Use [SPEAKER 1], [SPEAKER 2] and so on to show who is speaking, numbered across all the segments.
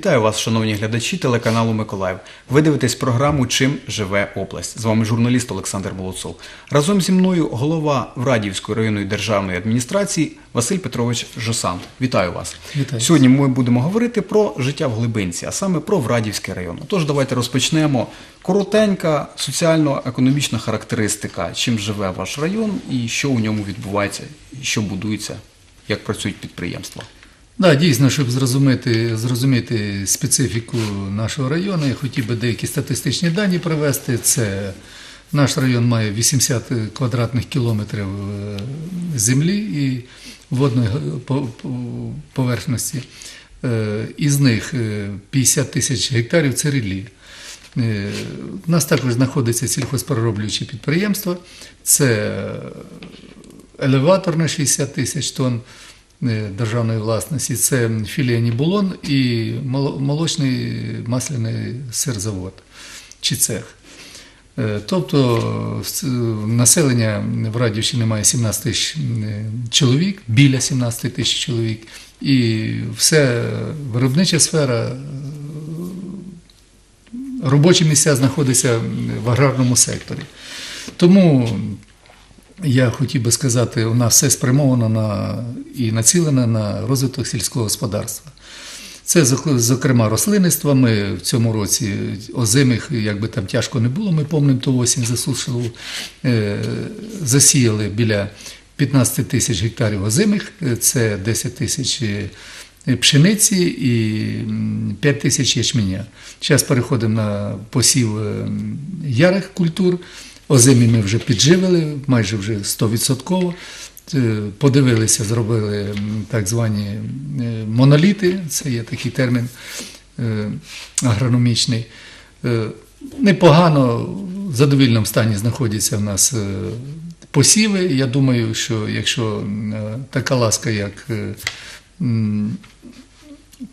[SPEAKER 1] Вітаю вас, шановні глядачі телеканалу Миколаїв. Ви дивитесь програму Чим живе область. З вами журналіст Олександр Молодцов. Разом зі мною голова Врадівської районної державної адміністрації Василь Петрович Жосан. Вітаю вас.
[SPEAKER 2] Вітаю.
[SPEAKER 1] Сьогодні ми будемо говорити про життя в Глибинці, а саме про Врадівський район. Тож давайте розпочнемо. Коротенька соціально-економічна характеристика, чим живе ваш район і що у ньому відбувається, що будується, як працюють підприємства.
[SPEAKER 2] Да, дійсно, щоб зрозуміти, зрозуміти специфіку нашого району, я хотів би деякі статистичні дані привести. Це наш район має 80 квадратних кілометрів е, землі і водної поверхності. Е, Із них е, 50 тисяч гектарів це ріллі. Е, У нас також знаходиться сільхозперероблюючі підприємства. Це елеватор на 60 тисяч тонн е, державної власності, це філія Нібулон і молочний масляний сирзавод чи цех. Е, Тобто населення в Радівщині має 17 тисяч е, чоловік, біля 17 тисяч чоловік, і все виробнича сфера, е, робочі місця знаходяться в аграрному секторі. Тому я хотів би сказати, нас все спрямовано на і націлене на розвиток сільського господарства. Це зокрема рослинництво. Ми в цьому році озимих, як би там тяжко не було, ми пам'ятаємо ту осінь засушливу, е, засіяли біля 15 тисяч гектарів озимих, е, це 10 тисяч е, пшениці і 5 тисяч ячменя. Зараз переходимо на посів е, ярих культур. Озимі ми вже підживили, майже вже 100%. Е, Подивилися, зробили так звані е, моноліти, це є такий термін е, агрономічний. Непогано в задовільному стані знаходяться в нас посіви. Я думаю, що якщо така ласка, як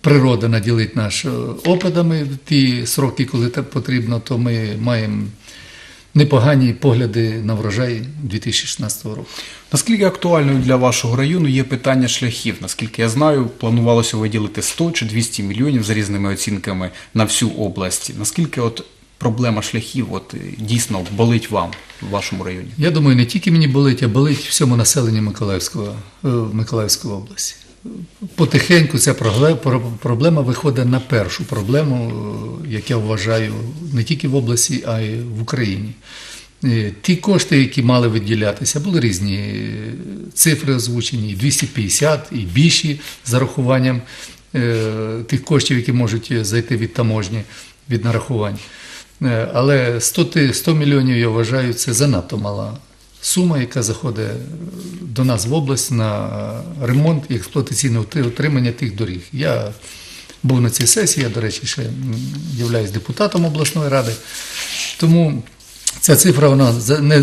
[SPEAKER 2] природа наділить нас опадами в ті сроки, коли так потрібно, то ми маємо непогані погляди на врожай 2016 року.
[SPEAKER 1] Наскільки актуальною для вашого району є питання шляхів? Наскільки я знаю, планувалося виділити 100 чи 200 мільйонів за різними оцінками на всю область. Наскільки от проблема шляхів от е, дійсно болить вам в вашому районі?
[SPEAKER 2] Я думаю, не тільки мені болить, а болить всьому населенню Миколаївського, е, Миколаївської області. Потихеньку ця проблема виходить на першу проблему, е, як я вважаю, не тільки в області, а й в Україні. Е, Ті кошти, які мали виділятися, були різні е, цифри озвучені, і 250, і більші з зарахуванням тих коштів, які можуть зайти від таможні, від нарахувань. Але 100, 100 мільйонів, я вважаю, це занадто мала сума, яка заходить до нас в область на ремонт і експлуатаційне ут- утримання тих доріг. Я був на цій сесії, я, до речі, ще являюсь депутатом обласної ради. Тому ця цифра вона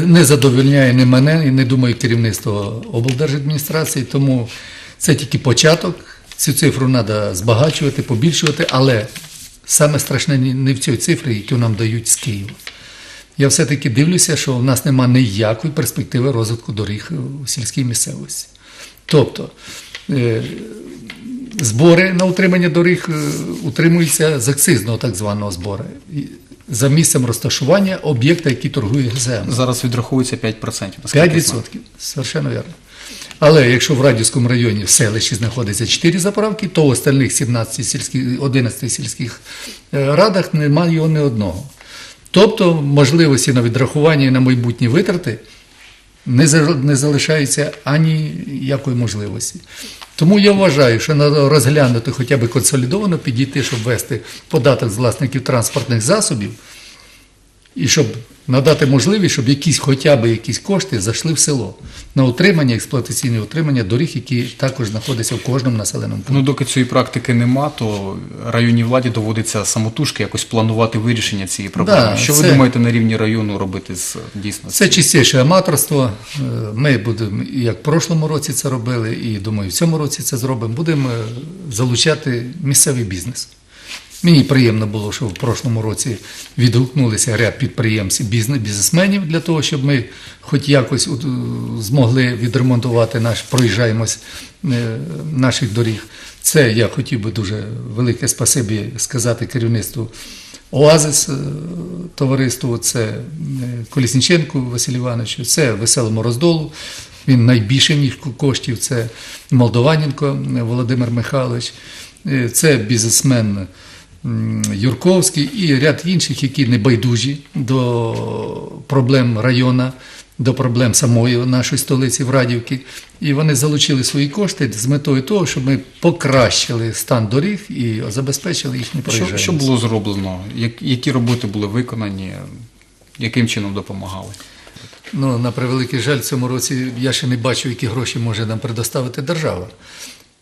[SPEAKER 2] не, задовольняє ні мене і не думаю керівництво облдержадміністрації. Тому це тільки початок. Цю цифру треба збагачувати, побільшувати, але саме страшне не не в цій цифрі, яку нам дають з Києва. Я все-таки дивлюся, що в нас немає ніякої перспективи розвитку доріг у сільській місцевості. Тобто е, збори на утримання доріг е, утримуються з акцизного так званого збору. За місцем розташування об'єкта, який торгує ГЗМ.
[SPEAKER 1] Зараз відраховується 5%. наскільки я знаю.
[SPEAKER 2] 5%. Совершенно вірно. Але якщо в Радівському районі в селищі знаходиться 4 заправки, то в остальних 17 сільських, 11 сільських е, радах немає його ні одного. Тобто можливості на відрахування і на майбутні витрати не, залишаються ані якої можливості. Тому я вважаю, що треба розглянути хоча б консолідовано підійти, щоб ввести податок з власників транспортних засобів, і щоб надати можливість, щоб якісь хоча б якісь кошти зайшли в село на утримання, експлуатаційне утримання доріг, які також знаходяться в кожному населеному пункті.
[SPEAKER 1] Ну, доки цієї практики нема, то районній владі доводиться самотужки якось планувати вирішення цієї проблеми.
[SPEAKER 2] Да,
[SPEAKER 1] що ви думаєте на рівні району робити з дійсно?
[SPEAKER 2] Це чистіше аматорство. Е, Ми будемо, як в прошлому році це робили, і думаю, в цьому році це зробимо. Будемо е, залучати місцевий бізнес. Мені приємно було, що в прошлому році відгукнулися ряд підприємців, бізнес- бізнесменів для того, щоб ми хоч якось е, змогли відремонтувати наш проїжджаємось е, наших доріг. Це я хотів би дуже велике спасибі сказати керівництву Оазис е, товариству, це Колісніченку Василю Івановичу, це Веселому Роздолу. Він найбільше них коштів. Це Молдованенко Володимир Михайлович, це бізнесмен Юрковський і ряд інших, які не байдужі до проблем району, до проблем самої нашої столиці Врадівки. І вони залучили свої кошти з метою того, щоб ми покращили стан доріг і забезпечили їхню
[SPEAKER 1] Що, що було зроблено? Як, які роботи були виконані? Яким чином допомагали?
[SPEAKER 2] Ну, на превеликий жаль, в цьому році я ще не бачу, які гроші може нам предоставити держава.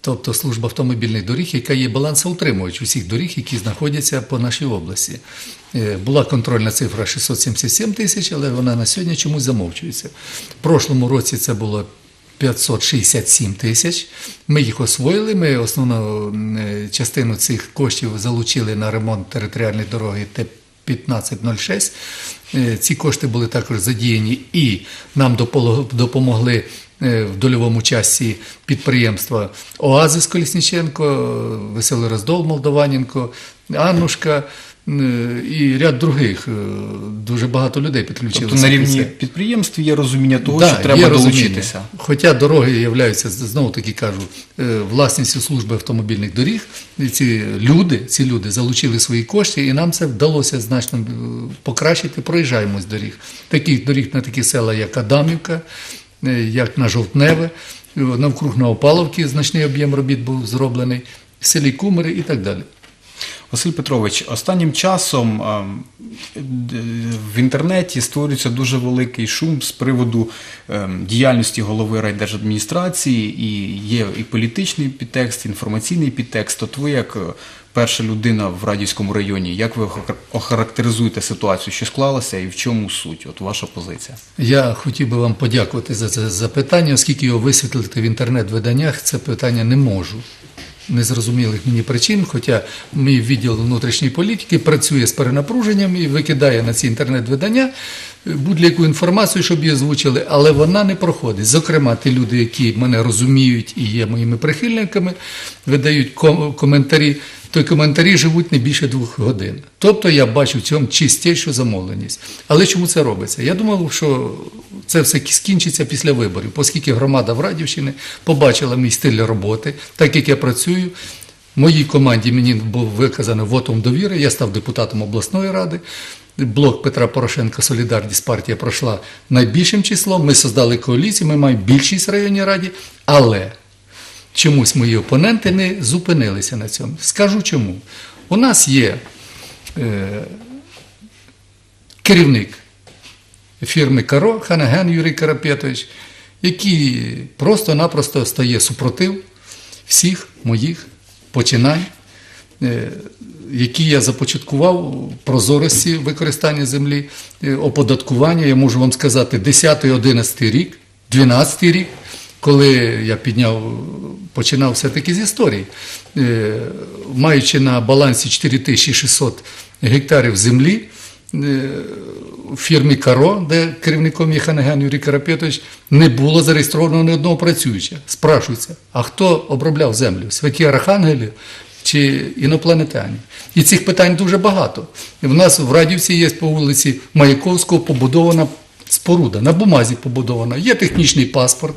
[SPEAKER 2] Тобто служба автомобільних доріг, яка є балансоутримувач усіх доріг, які знаходяться по нашій області. Е, Була контрольна цифра 677 тисяч, але вона на сьогодні чомусь замовчується. В прошлому році це було 567 тисяч. Ми їх освоїли. Ми основну е, частину цих коштів залучили на ремонт територіальної дороги Т-1506. Е, Ці кошти були також задіяні і нам допомогли в дольовому часі підприємства Оазис Колісніченко, е, Веселий Роздол Молдованенко, Аннушка е, і ряд других. Е, Дуже багато людей підключилися.
[SPEAKER 1] Тобто на рівні підприємств є розуміння того,
[SPEAKER 2] Да,
[SPEAKER 1] що треба долучитися.
[SPEAKER 2] Хоча дороги являються, знову таки кажу, е, власністю служби автомобільних доріг. Ці люди, ці люди залучили свої кошти, і нам це вдалося значно е, покращити проїжджаємось доріг. Таких доріг на такі села, як Адамівка, е, як на Жовтневе, е, навкруг Новопаловки значний об'єм робіт був зроблений, в селі Кумери і так далі.
[SPEAKER 1] Василь Петрович, останнім часом ем, в інтернеті створюється дуже великий шум з приводу діяльності голови райдержадміністрації, і є і політичний підтекст, і інформаційний підтекст. От ви, як е, перша людина в Радівському районі, як ви охарактеризуєте ситуацію, що склалася, і в чому суть? От ваша позиція.
[SPEAKER 2] Я хотів би вам подякувати за це запитання, оскільки його висвітлити в інтернет-виданнях, це питання не можу. Незрозумілих мені причин, хоча мій відділ внутрішньої політики працює з перенапруженням і викидає на ці інтернет-видання будь-яку інформацію, щоб її озвучили, але вона не проходить. Зокрема, ті люди, які мене розуміють і є моїми прихильниками, видають ком- коментарі, то коментарі живуть не більше двох годин. Тобто я бачу в цьому чистішу замовленість. Але чому це робиться? Я думав, що це все скінчиться після виборів, оскільки громада Врадівщини побачила мій стиль роботи, так як я працюю. Моїй команді мені був виказано вотом довіри. Я став депутатом обласної ради. Блок Петра Порошенка Солідарність партія пройшла найбільшим числом. Ми создали коаліцію, ми маємо більшість в районній раді, але чомусь мої опоненти не зупинилися на цьому. Скажу чому. У нас є е, керівник фірми Каро Ханаген Юрій Карапетович, який просто-напросто стає супротив всіх моїх починань, е, які я започаткував прозорості використання землі, е, оподаткування. Я можу вам сказати, 10-11 рік, 12 рік, коли я підняв, починав все-таки з історії, Е, маючи на балансі 4600 гектарів землі, е, у фірмі Каро, де керівником є Ханеген Юрій Карапетович, не було зареєстровано ні одного працюючого. Спрашується, а хто обробляв землю? Святі Архангелі чи інопланетяні? І цих питань дуже багато. І в нас в Радівці є по вулиці Маяковського побудована споруда, на бумазі побудована, є технічний паспорт,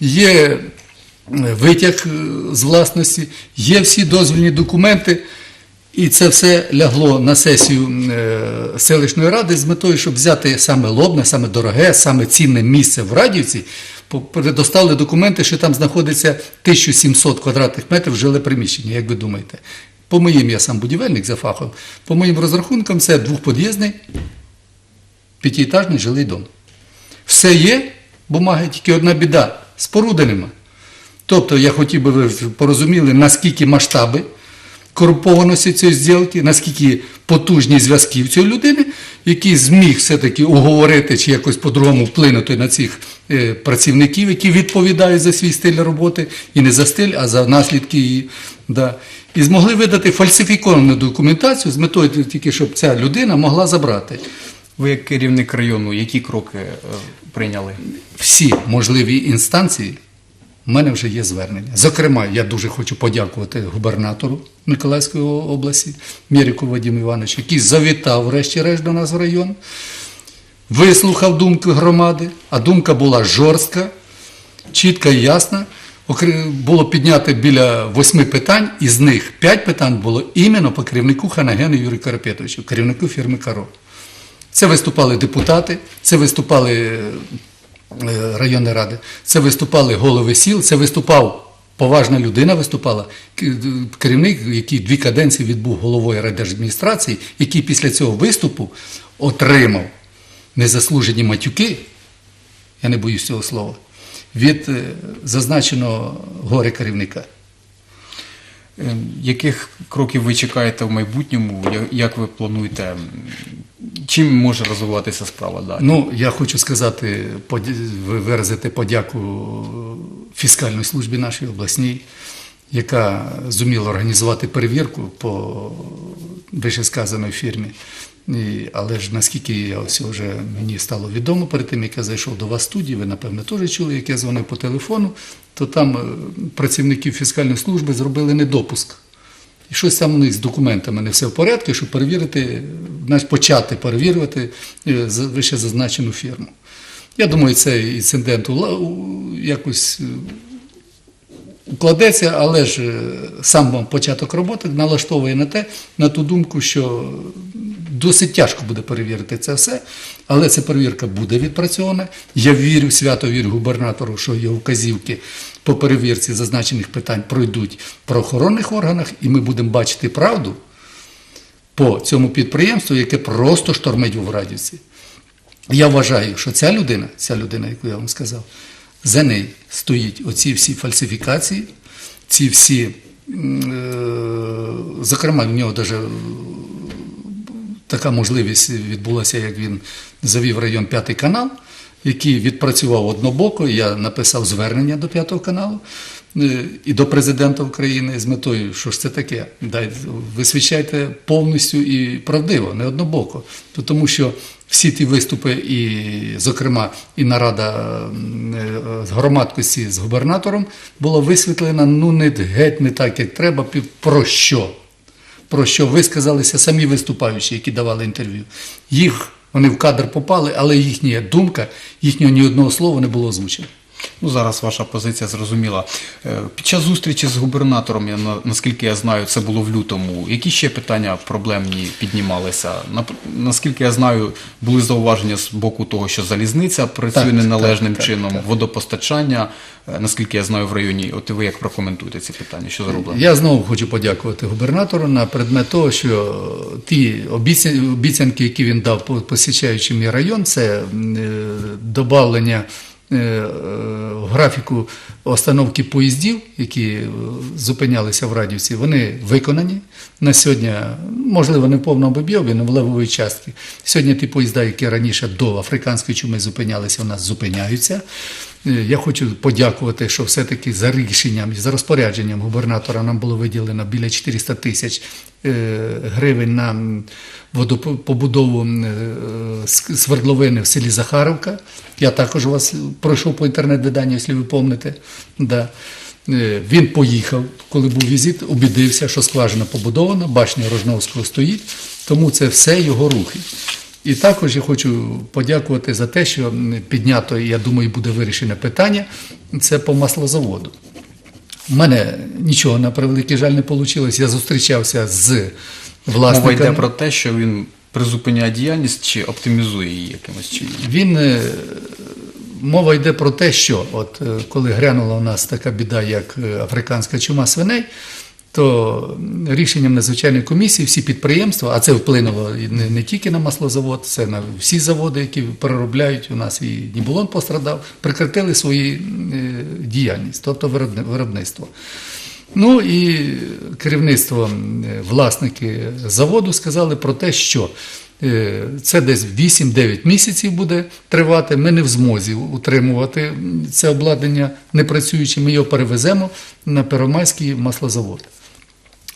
[SPEAKER 2] є е, витяг е, з власності, є всі дозвільні документи. І це все лягло на сесію е, селищної ради з метою, щоб взяти саме лобне, саме дороге, саме цінне місце в Радівці. Предоставили документи, що там знаходиться 1700 квадратних метрів жиле приміщення, як ви думаєте. По моїм, я сам будівельник за фахом, по моїм розрахункам, це двохпод'їзний п'ятиэтажний жилий дом. Все є, бумаги, тільки одна біда споруди нема. Тобто я хотів би ви порозуміли, наскільки масштаби корумпованості цієї зділки, наскільки потужні зв'язки в цієї людини, який зміг все-таки уговорити чи якось по-другому вплинути на цих е, працівників, які відповідають за свій стиль роботи, і не за стиль, а за наслідки її. Да. І змогли видати фальсифіковану документацію з метою тільки, щоб ця людина могла забрати
[SPEAKER 1] Ви як керівник району, які кроки е, прийняли?
[SPEAKER 2] всі можливі інстанції У мене вже є звернення. Зокрема, я дуже хочу подякувати губернатору Миколаївської області Міріку Вадиму Івановичу, який завітав, врешті-решт, до нас в район, вислухав думки громади, а думка була жорстка, чітка і ясна. Було піднято біля восьми питань, із них п'ять питань було іменно по керівнику Ханагену Юрію Карапетовичу, керівнику фірми Каро. Це виступали депутати, це виступали районної ради, це виступали голови сіл, це виступав поважна людина, виступала керівник, який дві каденції відбув головою райдержадміністрації, який після цього виступу отримав незаслужені матюки, я не боюсь цього слова, від е, зазначеного горе керівника.
[SPEAKER 1] Е, Яких кроків ви чекаєте в майбутньому? Як ви плануєте? Чим може розвиватися справа далі?
[SPEAKER 2] Ну, я хочу сказати, виразити подяку фіскальній службі нашій обласній, яка зуміла організувати перевірку по вищесказаної фірмі. І, але ж наскільки я ось вже мені стало відомо перед тим, як я зайшов до вас в студію, ви напевно теж чули, як я дзвонив по телефону, то там е, працівників фіскальної служби зробили недопуск. І щось там з документами не все в порядку, щоб перевірити, почати перевірювати е, вище зазначену фірму. Я думаю, цей інцидент якось е, укладеться, але ж сам вам початок роботи налаштовує на те, на ту думку, що досить тяжко буде перевірити це все, але ця перевірка буде відпрацьована. Я вірю, свято вірю губернатору, що його вказівки по перевірці зазначених питань пройдуть в правоохоронних органах, і ми будемо бачити правду по цьому підприємству, яке просто штормить у Радівці. Я вважаю, що ця людина, ця людина, яку я вам сказав, за неї стоїть оці всі фальсифікації, ці всі, е, зокрема, в нього навіть така можливість відбулася, як він завів район п'ятий канал, який відпрацював однобоко. Я написав звернення до п'ятого каналу е, і до президента України з метою, що ж це таке. Дай, висвічайте повністю і правдиво, не однобоко. То Тому що всі ті виступи, і, зокрема, і нарада е, громадкості з губернатором була висвітлена ну не геть не так, як треба. Про що? Про що висказалися самі виступаючі, які давали інтерв'ю. Їх вони в кадр попали, але їхня думка, їхнього ні одного слова не було озвучено.
[SPEAKER 1] Ну, зараз ваша позиція зрозуміла. Е, Під час зустрічі з губернатором, я, на- наскільки я знаю, це було в лютому. Які ще питання проблемні піднімалися? Наскільки я знаю, були зауваження з боку того, що залізниця працює
[SPEAKER 2] Так,
[SPEAKER 1] неналежним
[SPEAKER 2] так, так,
[SPEAKER 1] чином,
[SPEAKER 2] так.
[SPEAKER 1] водопостачання. Е, Наскільки я знаю в районі, от ви як прокоментуєте ці питання? Що зроблено?
[SPEAKER 2] Я знову хочу подякувати губернатору на предмет того, що ті обіця- обіцянки, які він дав, по- посічаючи мій район, це м, е, е, графіку остановки поїздів, які е, зупинялися в Радівці, вони виконані на сьогодні, можливо, не в повному об'ємі, але в левовій частці. Сьогодні ті поїзда, які раніше до африканської чуми зупинялися, у нас зупиняються. Е, Я хочу подякувати, що все-таки за рішенням і за розпорядженням губернатора нам було виділено біля 400 тисяч е, гривень на водопобудову е, свердловини в селі Захаровка. Я також у вас пройшов по інтернет-виданню, якщо ви пам'ятаєте. Да. Він поїхав, коли був візит, убідився, що скважина побудована, башня Рожновського стоїть, тому це все його рухи. І також я хочу подякувати за те, що піднято, я думаю, буде вирішене питання. Це по маслозаводу. У мене нічого на превеликий жаль не вийшло. Я зустрічався з
[SPEAKER 1] Мова йде про те, що він призупиняє діяльність чи оптимізує її якимось чином.
[SPEAKER 2] Він е, мова йде про те, що от е, коли грянула у нас така біда, як е, африканська чума свиней, то рішенням надзвичайної комісії всі підприємства, а це вплинуло не, не тільки на маслозавод, це на всі заводи, які переробляють. У нас і Нібулон пострадав, прекратили свої е, діяльність, тобто виробни- виробництво. Ну і керівництво, е, власники заводу сказали про те, що е, це десь 8-9 місяців буде тривати. Ми не в змозі утримувати це обладнання непрацююче. Ми його перевеземо на Первомайський маслозавод.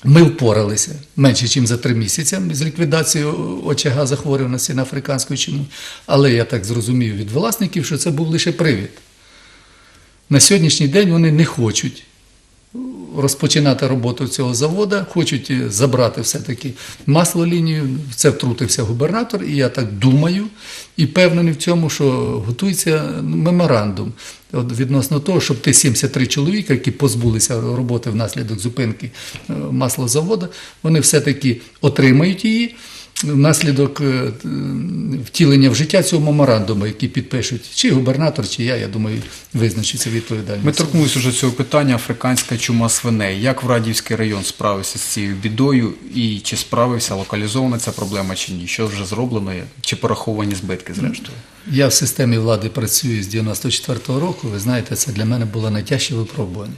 [SPEAKER 2] Ми впоралися менше, ніж за три місяці з ліквідацією очага захворюваності на африканську чуму. Але я так зрозумів від власників, що це був лише привід. На сьогоднішній день вони не хочуть розпочинати роботу цього заводу, хочуть е, забрати все-таки маслолінію. В це втрутився губернатор, і я так думаю і певнений в цьому, що готується меморандум відносно того, щоб ті 73 чоловіка, які позбулися роботи внаслідок зупинки е, маслозаводу, вони все-таки отримають її. Внаслідок е, втілення в життя цього меморандуму, який підпишуть чи губернатор, чи я, я думаю, визначиться відповідальність.
[SPEAKER 1] Ми торкнулися вже цього питання африканська чума свиней. Як Врадівський район справився з цією бідою і чи справився, локалізована ця проблема чи ні? Що вже зроблено, чи пораховані збитки зрештою?
[SPEAKER 2] Я в системі влади працюю з 94-го року. Ви знаєте, це для мене було найтяжче випробування.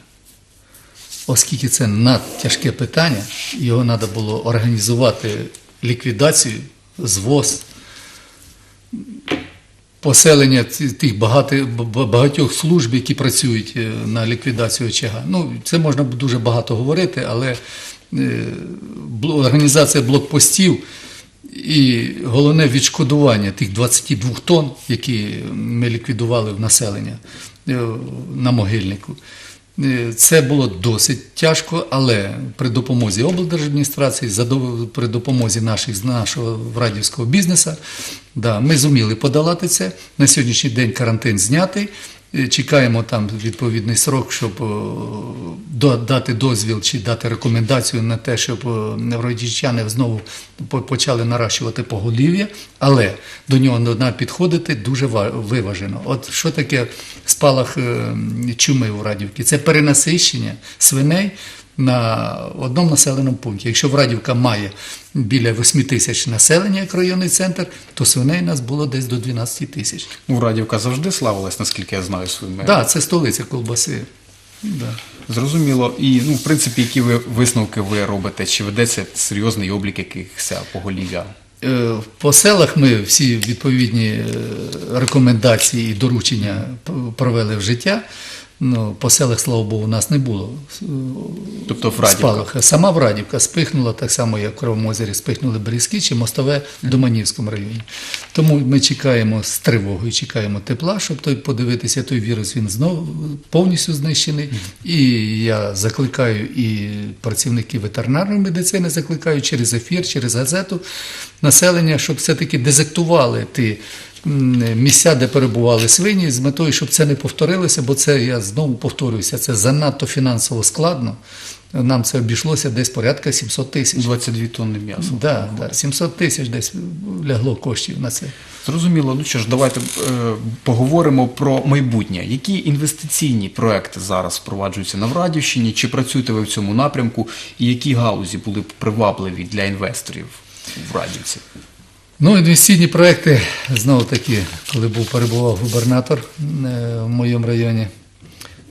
[SPEAKER 2] Оскільки це надтяжке питання, його треба було організувати ліквідацію, звоз, поселення тих багати, б- багатьох служб, які працюють е, на ліквідацію очага. Ну, це можна дуже багато говорити, але е, організація блокпостів і головне відшкодування тих 22 тонн, які ми ліквідували в населення е, на могильнику. Е, Це було досить тяжко, але при допомозі облдержадміністрації, при допомозі наших, нашого врадівського бізнесу, да, ми зуміли подолати це. На сьогоднішній день карантин знятий. Е, Чекаємо там відповідний срок, щоб о, дати дозвіл чи дати рекомендацію на те, щоб о, невродічани знову почали наращувати поголів'я, але до нього треба підходити дуже виважено. От що таке спалах е, чуми у Радівці? Це перенасищення свиней на одному населеному пункті. Якщо Врадівка має біля 8 тисяч населення як районний центр, то свиней у нас було десь до 12 тисяч.
[SPEAKER 1] Ну, Врадівка завжди славилась, наскільки я знаю своїми.
[SPEAKER 2] Так, да, це столиця колбаси. Да.
[SPEAKER 1] Зрозуміло. І ну, в принципі, які ви висновки ви робите? Чи ведеться серйозний облік якихось поголів'я?
[SPEAKER 2] Е, По селах ми всі відповідні е, рекомендації і доручення провели в життя. Ну, по селах, слава Богу, у нас не було е,
[SPEAKER 1] Тобто Врадівка.
[SPEAKER 2] спалаху. Сама Врадівка спихнула так само, як в Кривому озері спихнули Березки чи мостове в Доманівському районі. Тому ми чекаємо з тривогою, чекаємо тепла, щоб той подивитися, той вірус він знову повністю знищений. І я закликаю і працівників ветеринарної медицини, закликаю через ефір, через газету населення, щоб все-таки дезактували ті місця, де перебували свині, з метою, щоб це не повторилося, бо це я знову повторююся, це занадто фінансово складно. Нам це обійшлося десь порядка 700 тисяч.
[SPEAKER 1] 22 тонни м'яса.
[SPEAKER 2] Да, да, 700 тисяч десь лягло коштів на це.
[SPEAKER 1] Зрозуміло. Ну що ж, давайте е, поговоримо про майбутнє. Які інвестиційні проекти зараз впроваджуються на Врадівщині? Чи працюєте ви в цьому напрямку? І які галузі були б привабливі для інвесторів в Врадівці?
[SPEAKER 2] Ну, інвестиційні проекти, знову таки, коли був перебував губернатор е, в моєму районі,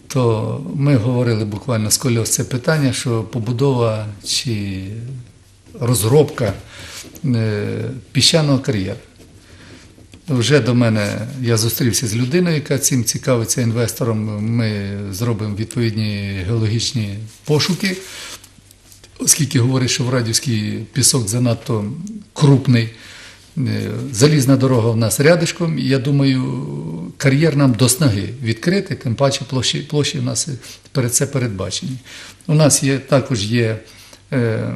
[SPEAKER 2] то ми говорили буквально з кольос це питання, що побудова чи розробка е, піщаного кар'єру. Вже до мене я зустрівся з людиною, яка цим цікавиться інвестором. Ми зробимо відповідні геологічні пошуки, оскільки говорить, що в Врадівський пісок занадто крупний. Е, Залізна дорога в нас рядишком. Я думаю, кар'єр нам до снаги відкрити, тим паче площі, площі в нас перед це передбачені. У нас є також є е,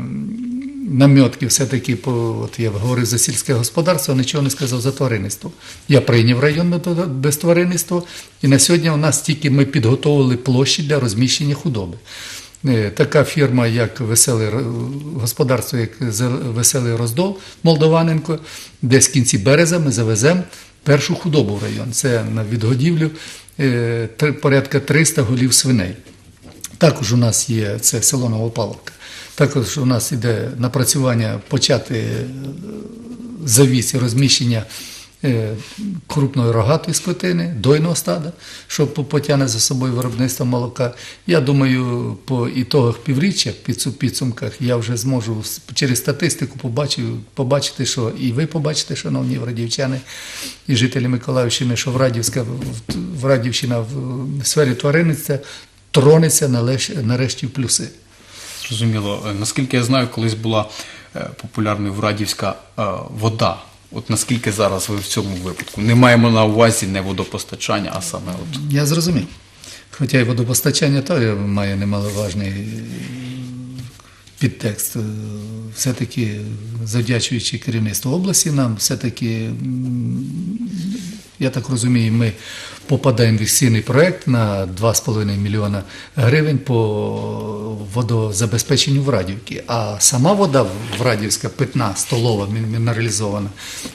[SPEAKER 2] намітки, все-таки по от я говорив за сільське господарство, нічого не сказав за тваринництво. Я прийняв район без тваринництва, і на сьогодні у нас тільки ми підготовили площі для розміщення худоби. Е, Така фірма, як Веселий господарство, як Веселий Роздол Молдованенко, десь в кінці береза ми завеземо першу худобу в район. Це на відгодівлю е, порядка 300 голів свиней. Також у нас є це село Новопавловка. Також у нас іде напрацювання почати е, завіс і розміщення крупної рогатої скотини, дойного стада, що по- потягне за собою виробництво молока. Я думаю, по ітогах півріччя, підсу- підсумках, я вже зможу через статистику побачити, побачити, що і ви побачите, шановні врадівчани і жителі Миколаївщини, що Врадівська, Врадівщина в сфері тваринництва тронеться нарешті в плюси.
[SPEAKER 1] Зрозуміло. Е, Наскільки я знаю, колись була е, популярною врадівська е, вода. От наскільки зараз ви в цьому випадку? Не маємо на увазі не водопостачання, а саме от
[SPEAKER 2] Я зрозумів. Хоча й водопостачання теж має немаловажний підтекст. Все-таки завдячуючи керівництву області, нам все-таки, я так розумію, ми попадаємо в інвестиційний проєкт на 2,5 мільйона гривень по водозабезпеченню в Радівці. А сама вода в Радівська, питна, столова, мінералізована,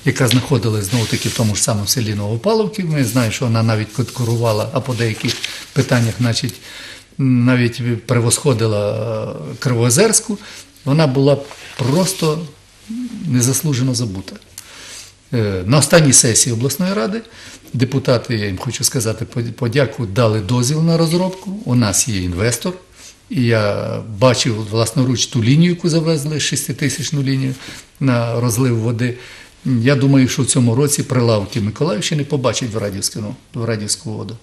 [SPEAKER 2] яка знаходилась знову таки в тому ж самому селі Новопавловки, ми знаємо, що вона навіть конкурувала, а по деяких питаннях, значить, навіть превосходила е, Кривоозерську, вона була просто незаслужено забута. Е, На останній сесії обласної ради депутати, я їм хочу сказати, подяку дали дозвіл на розробку. У нас є інвестор. І я бачив власноруч ту лінію, яку завезли, 6-тисячну лінію на розлив води. Я думаю, що в цьому році прилавки Миколаївщини побачать в Радівську, ну, в Радівську воду.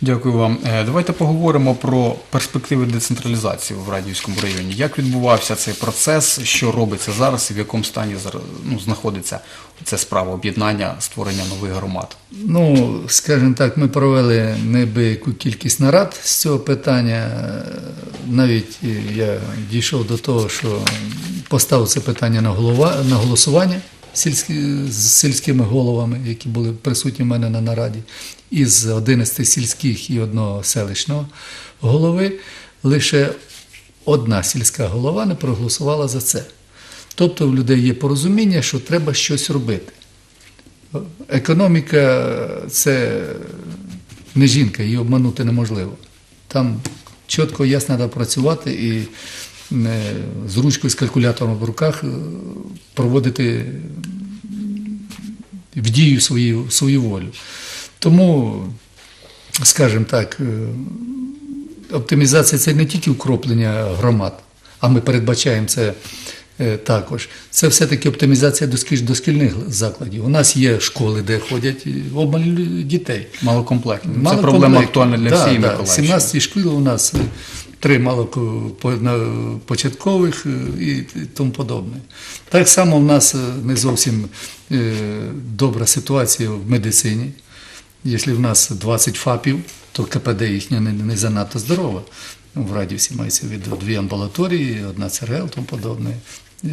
[SPEAKER 1] Дякую вам. Е, Давайте поговоримо про перспективи децентралізації в Радіївському районі. Як відбувався цей процес, що робиться зараз і в якому стані ну, знаходиться ця справа об'єднання, створення нових громад?
[SPEAKER 2] Ну, скажімо так, ми провели неабияку кількість нарад з цього питання. Навіть я дійшов до того, що поставив це питання на, голова, на голосування сільські, з сільськими головами, які були присутні в мене на нараді, із 11 сільських і одного селищного голови. Лише одна сільська голова не проголосувала за це. Тобто в людей є порозуміння, що треба щось робити. Економіка це не жінка, її обманути неможливо. Там чітко, ясно треба працювати і з ручкою, з калькулятором в руках е, проводити в дію свою, свою волю. Тому, скажімо так, е, оптимізація це не тільки укроплення громад, а ми передбачаємо це е, також. Це все-таки оптимізація дошкільних закладів. У нас є школи, де ходять обмаль дітей.
[SPEAKER 1] Малокомплектні. Це проблема актуальна для
[SPEAKER 2] Да,
[SPEAKER 1] всієї
[SPEAKER 2] да.
[SPEAKER 1] Миколаївщини.
[SPEAKER 2] 17 шкіл у нас три малопочаткових е, і тому подобне. Так само в нас е, не зовсім е, добра ситуація в медицині. Якщо в нас 20 ФАПів, то КПД їхня не, занадто здорова. В Радівсі мається в виду дві амбулаторії, одна ЦРЛ, тому подобне. І,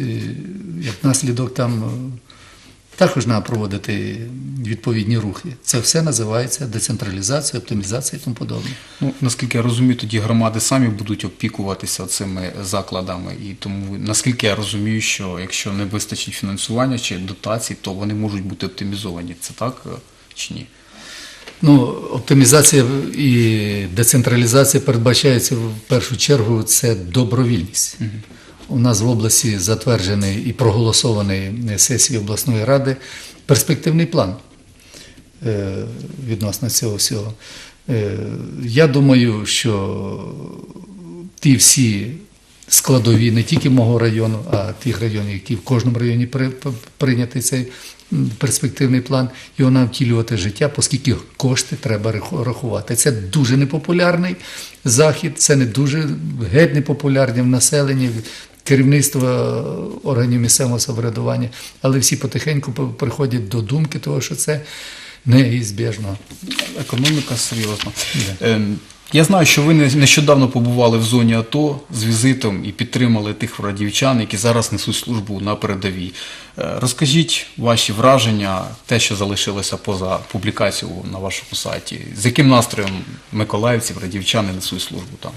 [SPEAKER 2] Як наслідок там також треба проводити відповідні рухи. Це все називається децентралізація, оптимізація і тому подобне.
[SPEAKER 1] Ну, наскільки я розумію, тоді громади самі будуть опікуватися цими закладами. І тому, наскільки я розумію, що якщо не вистачить фінансування чи дотацій, то вони можуть бути оптимізовані. Це так е, чи ні?
[SPEAKER 2] Ну, оптимізація і децентралізація передбачається в першу чергу це добровільність. У нас в області затверджений і проголосований сесією обласної ради перспективний план е, відносно цього всього. Е, Я думаю, що ті всі складові не тільки мого району, а тих районів, які в кожному районі при- прийнятий цей перспективний план, його нам втілювати життя, оскільки кошти треба рахувати. Це дуже непопулярний захід, це не дуже геть непопулярні в населенні. Керівництва органів місцевого самоврядування, але всі потихеньку приходять до думки того, що це неізбіжно.
[SPEAKER 1] Економіка серйозна. Ем, Я знаю, що ви не- нещодавно побували в зоні АТО з візитом і підтримали тих радівчан, які зараз несуть службу на передовій. Е, Розкажіть ваші враження, те, що залишилося поза публікацією на вашому сайті. З яким настроєм миколаївців, радівчани несуть службу там?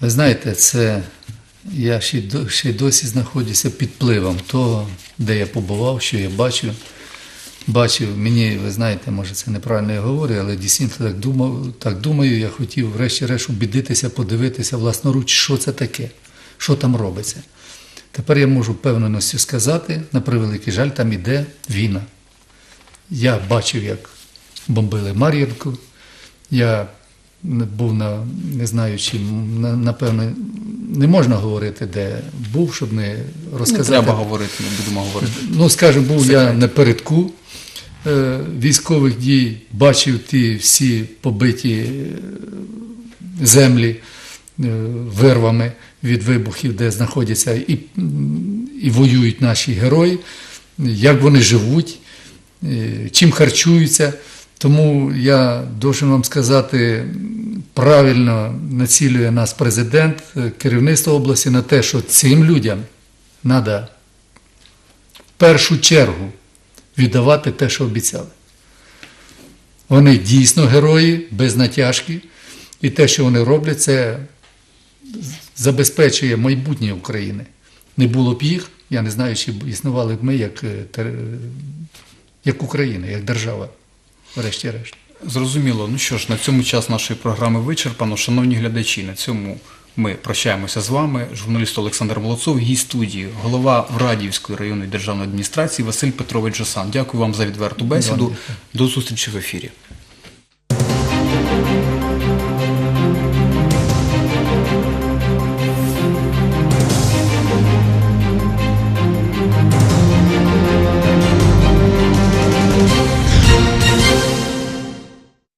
[SPEAKER 2] Ви знаєте, це я ще, ще досі знаходжуся під впливом того, де я побував, що я бачив. Бачив, мені, ви знаєте, може це неправильно я говорю, але дійсно так думав, так думаю, я хотів врешті-решт убідитися, подивитися власноруч, що це таке, що там робиться. Тепер я можу впевненістю сказати, на превеликий жаль, там іде війна. Я бачив, як бомбили Мар'їнку. Я був на, не знаю, чи на- напевно не можна говорити, де був, щоб не
[SPEAKER 1] Не
[SPEAKER 2] розказати.
[SPEAKER 1] треба говорити, не будемо говорити.
[SPEAKER 2] Ну, скажімо, був я напередку е, військових дій, бачив ті всі побиті е, землі е, вирвами від вибухів, де знаходяться і, і воюють наші герої, як вони живуть, е, чим харчуються. Тому я должен вам сказати, правильно націлює нас президент, е, керівництво області на те, що цим людям треба в першу чергу віддавати те, що обіцяли. Вони дійсно герої, без натяжки, і те, що вони роблять, це забезпечує майбутнє України. Не було б їх, я не знаю, чи б існували б ми як, е, як Україна, як держава, врешті-решт.
[SPEAKER 1] Зрозуміло. Ну що ж, на цьому час нашої програми вичерпано. Шановні глядачі, на цьому ми прощаємося з вами. Журналіст Олександр Молодцов, гість студії, голова Врадіївської районної державної адміністрації Василь Петрович Жосан. Дякую вам за відверту бесіду. До зустрічі в ефірі.